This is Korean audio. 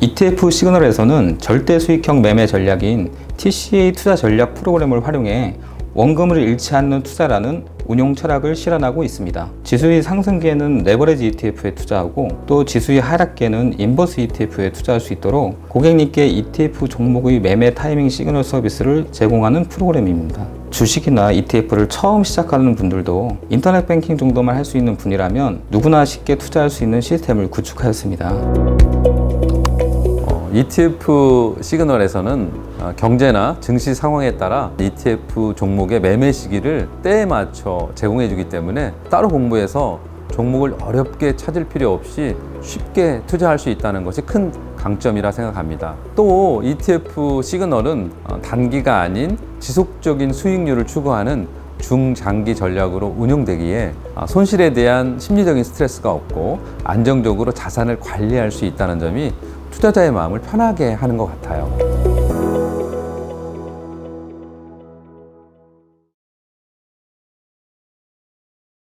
ETF 시그널에서는 절대 수익형 매매 전략인 TCA 투자 전략 프로그램을 활용해 원금을 잃지 않는 투자라는 운용 철학을 실현하고 있습니다. 지수의 상승기에는 레버리지 ETF에 투자하고 또 지수의 하락기에는 인버스 ETF에 투자할 수 있도록 고객님께 ETF 종목의 매매 타이밍 시그널 서비스를 제공하는 프로그램입니다. 주식이나 ETF를 처음 시작하는 분들도 인터넷 뱅킹 정도만 할 수 있는 분이라면 누구나 쉽게 투자할 수 있는 시스템을 구축하였습니다. 어, ETF 시그널에서는 어, 경제나 증시 상황에 따라 ETF 종목의 매매 시기를 때에 맞춰 제공해 주기 때문에 따로 공부해서 종목을 어렵게 찾을 필요 없이 쉽게 투자할 수 있다는 것이 큰 강점이라 생각합니다. 또 ETF 시그널은 어, 단기가 아닌 지속적인 수익률을 추구하는 중장기 전략으로 운용되기에 아, 손실에 대한 심리적인 스트레스가 없고 안정적으로 자산을 관리할 수 있다는 점이 투자자의 마음을 편하게 하는 것 같아요.